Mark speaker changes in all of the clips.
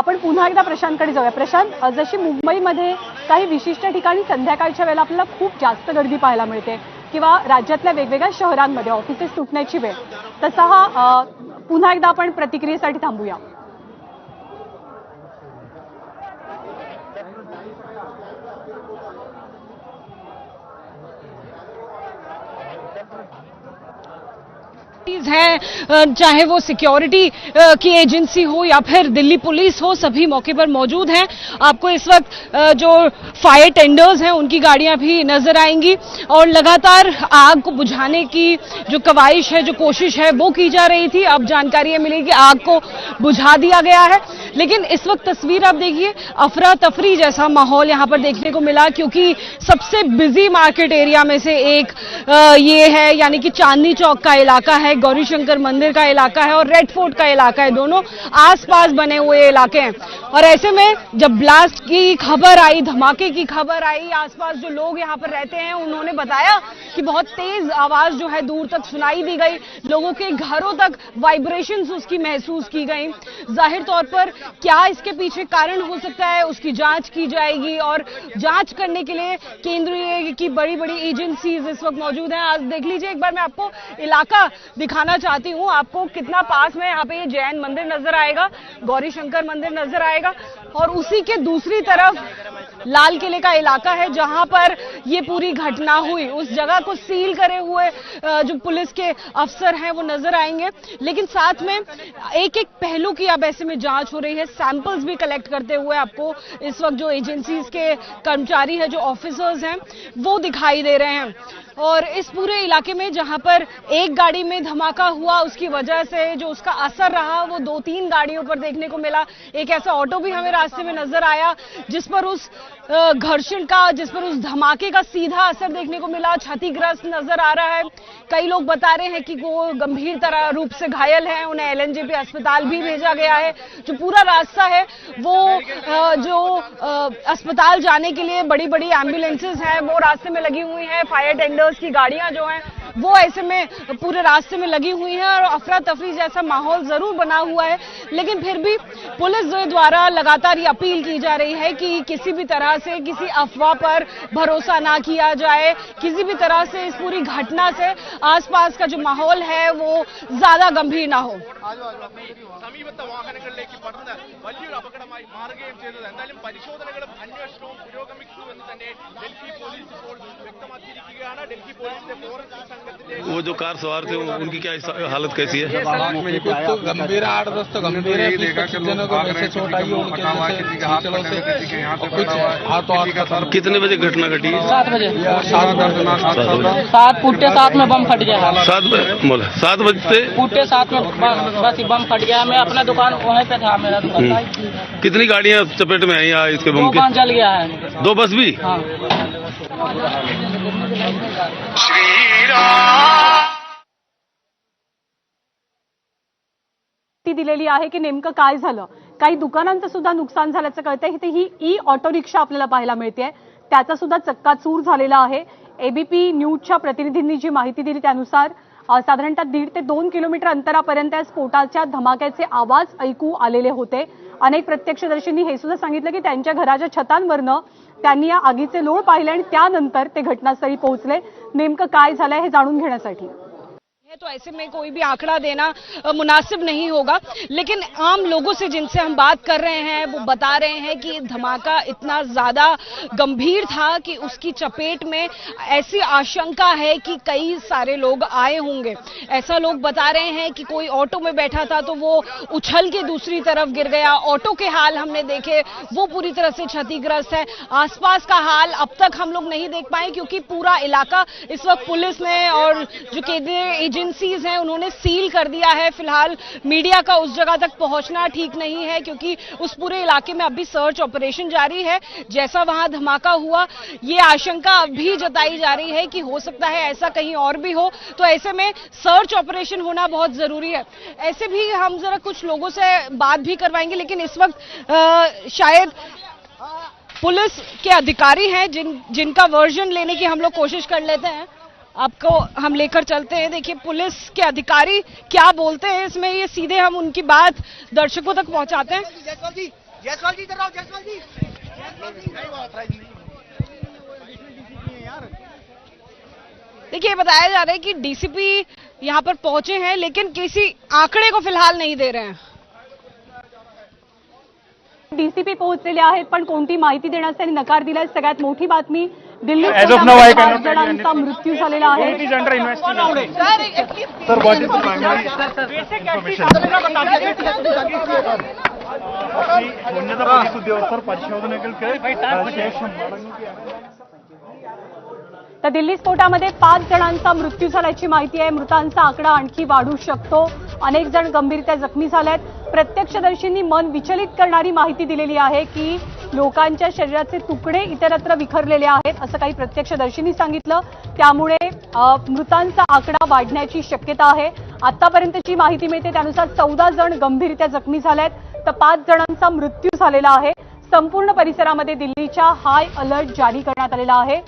Speaker 1: आपण पुन्हा एकदा प्रशांतकडे जाऊया. प्रशांत जशी मुंबईमध्ये काही विशिष्ट ठिकाणी संध्याकाळच्या वेळेला आपल्याला खूप जास्त गर्दी पाहायला मिळते किंवा राज्यातल्या वेगवेगळ्या शहरांमध्ये ऑफिसेस सुटण्याची वेळ तसा हा पुन्हा एकदा आपण प्रतिक्रियेसाठी थांबूया.
Speaker 2: हैं चाहे वो सिक्योरिटी की एजेंसी हो या फिर दिल्ली पुलिस हो, सभी मौके पर मौजूद हैं। आपको इस वक्त जो फायर टेंडर्स हैं, उनकी गाड़ियाँ भी नज़र आएँगी। और लगातार आग को बुझाने की जो कवाइश है, जो कोशिश है, वो की जा रही थी। अब जानकारी मिली कि आग को बुझा दिया गया है। लेकिन इस वक्त तस्वीर आप देखिए अफरा तफरी जैसा माहौल यहाँ पर देखने को मिला, क्योंकि सबसे बिज़ी मार्केट एरिया में से एक ये है, यानी कि चांदनी चौक का इलाका है। गौरी शंकर मंदिर का इलाका है और रेड फोर्ट का इलाका है। दोनों आसपास बने हुए इलाके हैं। और ऐसे में जब ब्लास्ट की खबर आई, धमाके की खबर आई, आसपास जो लोग यहाँ पर रहते हैं, उन्होंने बताया कि बहुत तेज आवाज़ जो है दूर तक सुनाई दी गई। लोगों के घरों तक वाइब्रेशन उसकी महसूस की गई। ज़ाहिर तौर पर क्या इसके पीछे कारण हो सकता है, उसकी जाँच की जाएगी और जाँच करने के लिए केंद्रीय की बड़ी बड़ी एजेंसीज इस वक्त मौजूद हैं। आज देख लीजिए, एक बार मैं आपको इलाका दिखाना चाहती हूँ। आपको कितना पास में यहाँ पे ये जैन मंदिर नज़र आएगा गौरी शंकर मंदिर नज़र आएगा। और उसी के दूसरी तरफ़ लाल किले का इलाका है, जहाँ पर ये पूरी घटना हुई। उस जगह को सील करे हुए जो पुलिस के अफसर हैं, वो नज़र आएँगे। लेकिन साथ में एक एक पहलू की अब ऐसे में जाँच हो रही है। सैंपल्स भी कलेक्ट करते हुए आपको इस वक्त जो एजेंसीज के कर्मचारी हैं, जो ऑफिसर्स हैं, वो दिखाई दे रहे हैं। और इस पूरे इलाके में जहाँ पर एक गाड़ी में धमाका हुआ, उसकी वजह से जो उसका असर रहा, वो दो तीन गाड़ियों पर देखने को मिला। एक ऐसा ऑटो भी हमें रास्ते में नज़र आया, जिस पर उस घर्षण का, जिस पर उस धमाके का सीधा असर देखने को मिला, क्षतिग्रस्त नज़र आ रहा है। कई लोग बता रहे हैं कि वो गंभीर तरह रूप से घायल हैं, उन्हें एलएनजेपी अस्पताल भी भेजा गया है। जो पूरा रास्ता है, वो जो अस्पताल जाने के लिए बड़ी बड़ी एम्बुलेंसेज हैं, वो रास्ते में लगी हुई हैं। फायर टेंडर्स की गाड़ियाँ जो हैं वो ऐसे में पूरे रास्ते में लगी हुई हैं और अफरा तफरी जैसा माहौल जरूर बना हुआ है लेकिन फिर भी पुलिस द्वारा लगातार ये अपील की जा रही है कि किसी भी तरह से किसी अफवाह पर भरोसा ना किया जाए किसी भी तरह से इस पूरी घटना से आसपास का जो माहौल है वो ज्यादा गंभीर ना हो
Speaker 3: സമീപത്തെ വാഹനങ്ങളിലേക്ക് പടർന്ന് വലിയൊരു അപകടമായി മാറുകയും ചെയ്തത് എന്തായാലും പരിശോധനകളും അന്വേഷണവും പുരോഗമിക്കുന്നു എന്ന് തന്നെ ഡൽഹി പോലീസ് ഇപ്പോൾ വ്യക്തമാക്കിയിരിക്കുകയാണ് ഡൽഹി പോലീസിന്റെ ഫോറൻസിക് സംഘത്തിന്റെ
Speaker 4: वो जो कार सवार थे उनकी क्या हालत कैसी है?
Speaker 5: कुछ तो गंभीर आठ दस तो गंभीर है जनों को वैसे चोट आई उनके कुछ सर
Speaker 4: कितने बजे घटना घटी? है
Speaker 6: सात बजे।
Speaker 5: सात
Speaker 6: पुट्टे सात में बम फट गया।
Speaker 4: सात बजे बोला सात बजते
Speaker 6: पुट्टे सात में बस बम फट गया। मैं अपना दुकान वहीं पे था मेरा दुकान
Speaker 4: कितनी गाड़ियाँ चपेट में आई आज इसके बम के?
Speaker 6: जल गया है।
Speaker 4: दो बस भी?
Speaker 6: हाँ।
Speaker 1: ती दिलेली आहे की नेमकं काय झालं? काही दुकानांचं सुद्धा नुकसान झाल्याचं कळतंय. इथे ही ई ऑटो रिक्षा आपल्याला पाहायला मिळते त्याचा सुद्धा चक्काचूर झालेला आहे. एबीपी न्यूजच्या प्रतिनिधींनी जी माहिती दिली त्यानुसार साधारणतः दीड ते दोन किलोमीटर अंतरापर्यंत या स्फोटाच्या धमाक्याचे आवाज ऐकू आलेले होते. अनेक प्रत्यक्षदर्शींनी हे सुद्धा सांगितलं की त्यांच्या घराच्या छतांवरनं त्यांनी या आगीचे लोळ पाहिले आणि त्यानंतर ते घटनास्थळी पोहोचले. नेमकं काय झालंय हे जाणून घेण्यासाठी.
Speaker 2: है तो ऐसे में कोई भी आंकड़ा देना मुनासिब नहीं होगा। लेकिन आम लोगों से जिनसे हम बात कर रहे हैं, वो बता रहे हैं कि धमाका इतना ज़्यादा गंभीर था कि उसकी चपेट में ऐसी आशंका है कि कई सारे लोग आए होंगे। ऐसा लोग बता रहे हैं कि कोई ऑटो में बैठा था तो वो उछल के दूसरी तरफ़ गिर गया। ऑटो के हाल हमने देखे, वो पूरी तरह से क्षतिग्रस्त है। आसपास का हाल अब तक हम लोग नहीं देख पाए, क्योंकि पूरा इलाका इस वक्त पुलिस ने और जो केंद्रीय एजेंसीज हैं उन्होंने सील कर दिया है। फ़िलहाल मीडिया का उस जगह तक पहुँचना ठीक नहीं है क्योंकि उस पूरे इलाके में अभी सर्च ऑपरेशन जारी है। जैसा वहाँ धमाका हुआ ये आशंका भी जताई जा रही है कि हो सकता है ऐसा कहीं और भी हो। तो ऐसे में सर्च ऑपरेशन होना बहुत ज़रूरी है। ऐसे भी हम जरा कुछ लोगों से बात भी करवाएँगे लेकिन इस वक्त अ, शायद पुलिस के अधिकारी हैं जिन जिनका वर्जन लेने की हम लोग कोशिश कर लेते हैं। आपको हम लेकर चलते हैं। देखिए पुलिस के अधिकारी क्या बोलते हैं इसमें? ये सीधे हम उनकी बात दर्शकों तक पहुंचाते हैं। देखिए बताया जा रहा है कि डीसीपी यहाँ पर पहुँचे हैं लेकिन किसी आंकड़े को फ़िलहाल नहीं दे रहे हैं।
Speaker 1: डीसीपी पोहोचलेले आहेत पण कोणती माहिती देण्यास त्यांनी नकार दिलाय सगळ्यात मोठी बातमी
Speaker 7: दिल्लीत
Speaker 1: ऑफ
Speaker 7: नाव आय कॅनॉट
Speaker 1: जणांचा मृत्यू झालेला आहे.
Speaker 7: सर
Speaker 1: तर दिल्ली स्फोटामध्ये पाच जणांचा मृत्यू झाल्याची माहिती आहे. मृतांचा आकडा आणखी वाढू शकतो. अनेक जण गंभीरत्या जखमी झाल्यात. प्रत्यक्षदर्शींनी मन विचलित करणारी माहिती दिलेली आहे की लोकांच्या शरीराचे तुकडे इतरत्र विखरलेले आहेत असं काही प्रत्यक्षदर्शींनी सांगितलं. त्यामुळे मृतांचा आकडा वाढण्याची शक्यता आहे. आतापर्यंतची माहिती मिळते त्यानुसार चौदा जण गंभीररित्या जखमी झाल्यात तर पाच जणांचा मृत्यू झालेला आहे. संपूर्ण परिसरामध्ये दिल्लीच्या हाय अलर्ट जारी करण्यात आलेला आहे.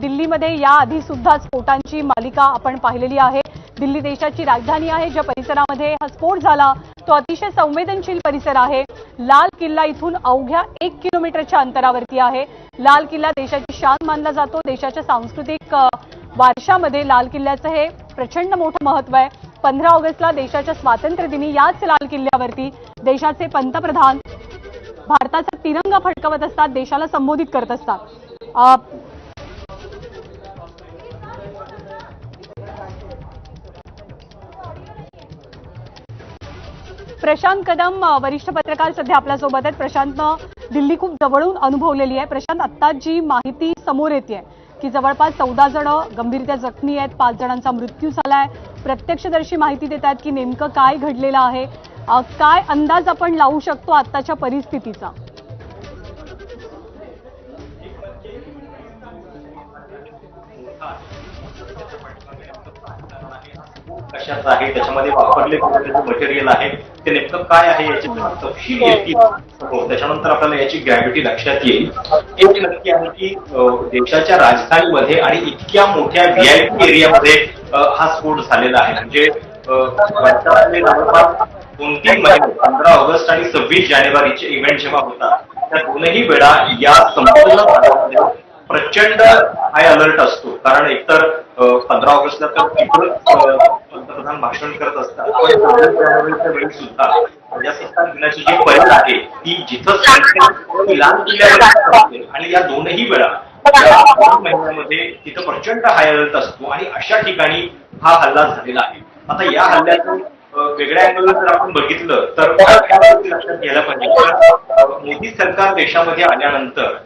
Speaker 1: दिल्लीमध्ये याआधी सुद्धा स्फोटांची मालिका आपण पाहिलेली आहे. दिल्ली देशाची राजधानी आहे ज्या परिसरामध्ये हा स्फोट झाला तो अतिशय संवेदनशील परिसर आहे. लाल किल्ला इथून अवघ्या एक किलोमीटरच्या अंतरावरती आहे. लाल किल्ला देशाची शान मानला जातो. देशाच्या सांस्कृतिक वारशामध्ये लाल किल्ल्याचं हे प्रचंड मोठं महत्त्व आहे. पंधरा ऑगस्टला देशाच्या स्वातंत्र्य दिनी याच लाल किल्ल्यावरती देशाचे पंतप्रधान भारताचा तिरंगा फडकवत असतात. देशाला संबोधित करत असतात. प्रशांत कदम वरिष्ठ पत्रकार सध्या आपल्यासोबत आहेत. प्रशांतनं दिल्ली खूप जवळून अनुभवलेली आहे. प्रशांत आत्ता जी माहिती समोर येते की जवळपास चौदा जण गंभीरत्या जखमी आहेत पाच जणांचा मृत्यू झालाय. प्रत्यक्षदर्शी माहिती देत आहेत की नेमकं काय घडलेलं आहे. काय अंदाज आपण लावू शकतो आत्ताच्या परिस्थितीचा?
Speaker 8: कशाचं आहे त्याच्यामध्ये वापरले गेलेलं मटेरियल आहे ते नेमकं काय आहे याची तपशील येतील. हो, त्याच्यानंतर आपल्याला याची ग्रॅव्हिटी लक्षात येईल. एक नक्की आहे की देशाच्या राजधानीमध्ये आणि इतक्या मोठ्या व्हीआयपी एरियामध्ये हा स्फोट झालेला आहे. म्हणजे जवळपास दोन तीन महिने पंधरा ऑगस्ट आणि सव्वीस जानेवारीचे इव्हेंट जेव्हा होता त्या दोनही वेळा या संपूर्ण प्रचंड हाय अलर्ट असतो. कारण एकतर पंधरा ऑगस्टला तर तिथं पंतप्रधान भाषण करत असतात. पण सव्वीस जानेवारीच्या वेळी सुद्धा प्रजासत्ताक दिनाची जी परेड आहे ती जिथं लाल किल्ल्यावर. आणि या दोनही वेळा दोन महिन्यामध्ये तिथं प्रचंड हाय अलर्ट असतो. आणि अशा ठिकाणी हा हल्ला झालेला आहे. आता या हल्ल्यातून वेगळ्या अँगलला जर आपण बघितलं तर गोष्टी लक्षात घ्यायला पाहिजे. मोदी सरकार देशामध्ये आल्यानंतर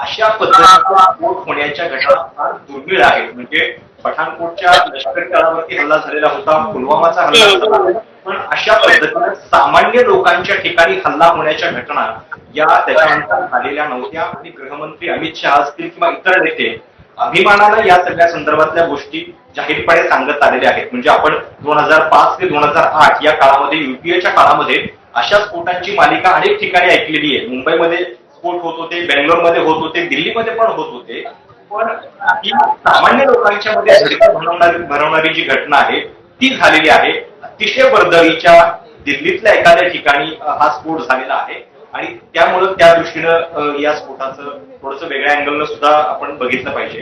Speaker 8: अशा पद्धतीचा स्फोट होण्याच्या घटना फार दुर्मिळ आहेत. म्हणजे पठाणकोटच्या लष्कर तळावरती हल्ला झालेला होता पुलवामाचा हल्ला झाला पण अशा पद्धतीनं सामान्य लोकांच्या ठिकाणी हल्ला होण्याच्या घटना या त्याच्यानंतर झालेल्या नव्हत्या. आणि गृहमंत्री अमित शहा असतील किंवा इतर नेते अभिमानानं या सगळ्या संदर्भातल्या गोष्टी जाहीरपणे सांगत आलेल्या आहेत. म्हणजे आपण दोन हजार पाच ते दोन हजार आठ या काळामध्ये युपीएच्या काळामध्ये अशा स्फोटांची मालिका अनेक ठिकाणी ऐकलेली आहे. मुंबईमध्ये स्फोट होत होते बेंगलोरमध्ये होत होते दिल्लीमध्ये पण होत होते. पण ही सामान्य लोकांच्या मध्ये भरवणारी भरवणारी जी घटना आहे ती झालेली आहे. अतिशय वर्दळीच्या दिल्लीतल्या एखाद्या ठिकाणी हा स्फोट झालेला आहे. आणि त्यामुळं त्या दृष्टीनं या स्फोटाचं थोडंसं वेगळ्या अँगलनं सुद्धा आपण बघितलं पाहिजे.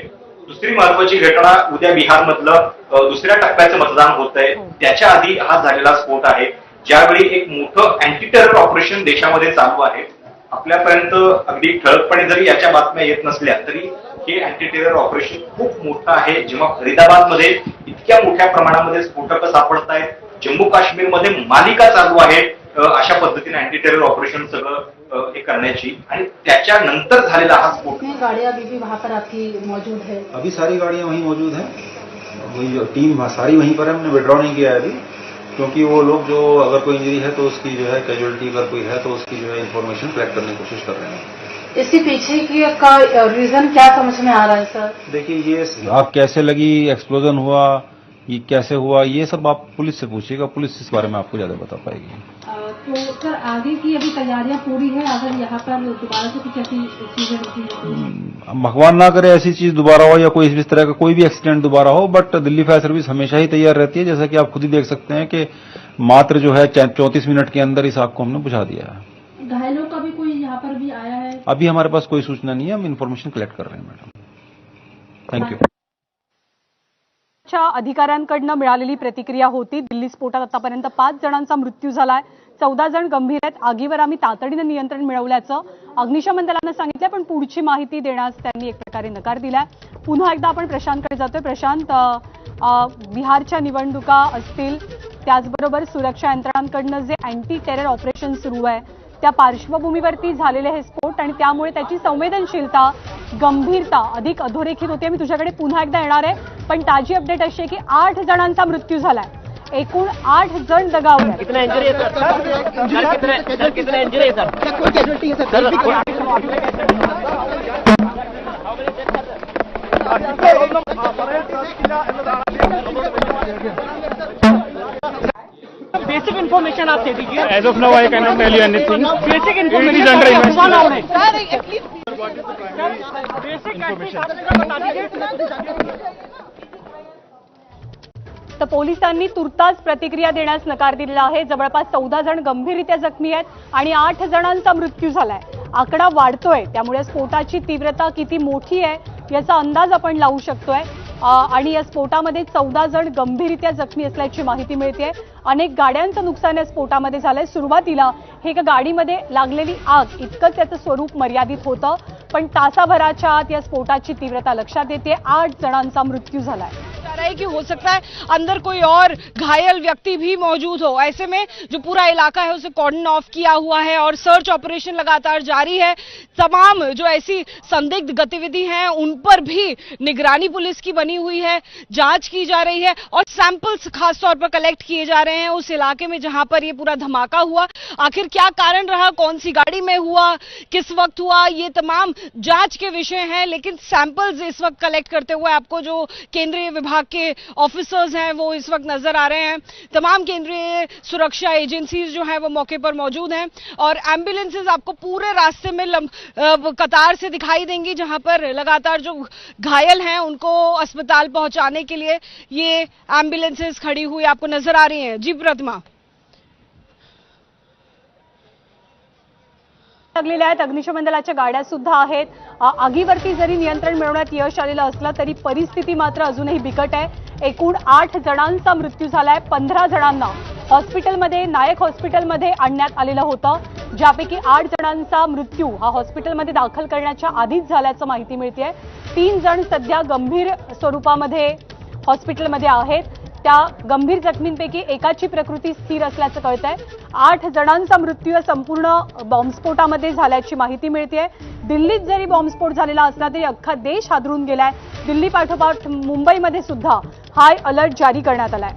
Speaker 8: दुसरी महत्वाची घटना उद्या बिहारमधलं दुसऱ्या टप्प्याचं मतदान होत आहे त्याच्या आधी हा झालेला स्फोट आहे. ज्यावेळी एक मोठं अँटी टेरर ऑपरेशन देशामध्ये चालू आहे. आपल्यापर्यंत अगदी ठळकपणे जरी याच्या बातम्या येत नसल्या तरी हे अँटी टेरर ऑपरेशन खूप मोठं आहे. जेव्हा फरीदाबादमध्ये इतक्या मोठ्या प्रमाणामध्ये स्फोटक सापडत आहेत जम्मू काश्मीरमध्ये मालिका चालू आहे अशा पद्धतीने अँटी टेरर ऑपरेशन सगळं हे करण्याची. आणि त्याच्यानंतर झालेला हा स्फोट.
Speaker 9: गाड़ियां मौजूद है
Speaker 10: अभी सारी गाड़ियां वहीं मौजूद हैं। वही जो टीम वहाँ सारी वहीं पर है हमने विड्रॉ नहीं किया है अभी। क्योंकि वो लोग जो अगर कोई इंजरी है तो उसकी जो है कैजुअलिटी अगर कोई है तो उसकी जो है इन्फॉर्मेशन कलेक्ट करने की कोशिश कर रहे हैं।
Speaker 9: इसके पीछे की का रीजन क्या समझ में आ रहा है सर
Speaker 10: देखिए ये आग कैसे लगी? एक्सप्लोजन हुआ? ये कैसे हुआ ये सब आप पुलिस से पूछिएगा पुलिस इस बारे में आपको ज़्यादा बता पाएगी।
Speaker 9: तो सर आगे की अभी तैयारियाँ पूरी है अगर यहाँ पर दोबारा से कुछ ऐसी चीज़ें होती तो
Speaker 10: भगवान ना करे ऐसी चीज़ दोबारा हो या कोई इस तरह का कोई भी एक्सीडेंट दोबारा हो बट दिल्ली फायर सर्विस हमेशा ही तैयार रहती है जैसा कि आप खुद ही देख सकते हैं कि मात्र जो है चौंतीस मिनट के अंदर इस आग को हमने बुझा दिया है।
Speaker 9: घायलों का भी भी कोई यहाँ पर भी आया है?
Speaker 10: अभी हमारे पास कोई सूचना नहीं है हम इन्फॉर्मेशन कलेक्ट कर रहे हैं मैडम। Thank you.
Speaker 1: च्या अधिकाऱ्यांकडनं मिळालेली प्रतिक्रिया होती. दिल्ली स्फोटात आतापर्यंत पाच जणांचा मृत्यू झालाय. चौदा जण गंभीर आहेत. आगीवर आम्ही तातडीनं नियंत्रण मिळवल्याचं अग्निशमन दलानं सांगितलं पण पुढची माहिती देण्यास त्यांनी एक प्रकारे नकार दिलाय. पुन्हा एकदा आपण प्रशांतकडे जातोय. प्रशांत बिहारच्या निवडणुका असतील त्याचबरोबर सुरक्षा यंत्रणांकडनं जे अँटी टेरर ऑपरेशन सुरू आहे त्या पार्श्वभूमीवरती झालेले हे स्फोट आणि त्यामुळे त्याची संवेदनशीलता गंभीरता अधिक अधोरेखित होते मी तुझ्याकडे पुन्हा एकदा येणार आहे पण ताजी अपडेट अशी आहे की आठ जणांचा मृत्यू झालाय एकूण आठ जण दगावले
Speaker 6: है है
Speaker 11: है
Speaker 6: बेसिक इन्फॉर्मेशन आप दे दीजिए
Speaker 7: As of now, I cannot tell you anything.
Speaker 6: Basic
Speaker 7: It is under investigation.
Speaker 1: तर पोलिसांनी तुर्तास प्रतिक्रिया देण्यास नकार दिलेला आहे. जवळपास चौदा जण गंभीररित्या जखमी आहेत आणि आठ जणांचा मृत्यू झालाय. आकडा वाढतोय. त्यामुळे स्फोटाची तीव्रता किती मोठी आहे याचा अंदाज आपण लावू शकतोय. आणि या स्फोटामध्ये चौदा जण गंभीररित्या जखमी असल्याची माहिती मिळते अनेक गाड्यांचं नुकसान या स्फोटामध्ये झालंय. सुरुवातीला हे एका गाडीमध्ये लागलेली आग इतकंच त्याचं स्वरूप मर्यादित होतं. पण तासाभराच्या आत या स्फोटाची तीव्रता लक्षात येते. आठ जणांचा मृत्यू झालाय.
Speaker 2: जा रहा है कि हो सकता है अंदर कोई और घायल व्यक्ति भी मौजूद हो। ऐसे में जो पूरा इलाका है, उसे कॉर्डन ऑफ़ किया हुआ है और सर्च ऑपरेशन लगातार जारी है। तमाम जो ऐसी संदिग्ध गतिविधि हैं, उन पर भी निगरानी पुलिस की बनी हुई है, जाँच की जा रही है और सैंपल्स खासतौर पर कलेक्ट किए जा रहे हैं उस इलाके में जहाँ पर यह पूरा धमाका हुआ। आखिर क्या कारण रहा? कौन सी गाड़ी में हुआ? किस वक्त हुआ? ये तमाम जाँच के विषय हैं, लेकिन सैंपल्स इस वक्त कलेक्ट करते हुए आपको जो केंद्रीय विभाग के ऑफिसर्स हैं वो इस वक्त नज़र आ रहे हैं। तमाम केंद्रीय सुरक्षा एजेंसीज जो हैं वो मौके पर मौजूद हैं। और एम्बुलेंसेज आपको पूरे रास्ते में लम, कतार से दिखाई देंगी जहाँ पर लगातार जो घायल हैं उनको अस्पताल पहुँचाने के लिए ये एम्बुलेंसेज खड़ी हुई आपको नज़र आ रही हैं। जी प्रतिमा
Speaker 1: लागलेल्या आहेत. अग्निशमन दलाच्या गाड्या सुद्धा आहेत. आगीवरती जरी नियंत्रण मिळवण्यात यश आलेलं असलं तरी परिस्थिती मात्र अजूनही बिकट आहे. एकूण आठ जणांचा मृत्यू झालाय. पंधरा जणांना हॉस्पिटलमध्ये नायक हॉस्पिटलमध्ये आणण्यात आलेलं होतं. ज्यापैकी आठ जणांचा मृत्यू हा हॉस्पिटलमध्ये दाखल करण्याच्या आधीच झाल्याचं माहिती मिळते तीन जण सध्या गंभीर स्वरूपामध्ये हॉस्पिटलमध्ये आहेत. त्या गंभीर जखमींपैकी एकाची प्रकृती स्थिर असल्याचं कळतंय. आठ जणांचा मृत्यू संपूर्ण बॉम्बस्फोटामध्ये झाल्याची माहिती मिळते दिल्लीत जरी बॉम्बस्फोट झालेला असला तरी अख्खा देश हादरून गेलाय. दिल्ली पाठोपाठ मुंबईमध्ये सुद्धा हाय अलर्ट जारी करण्यात आलाय.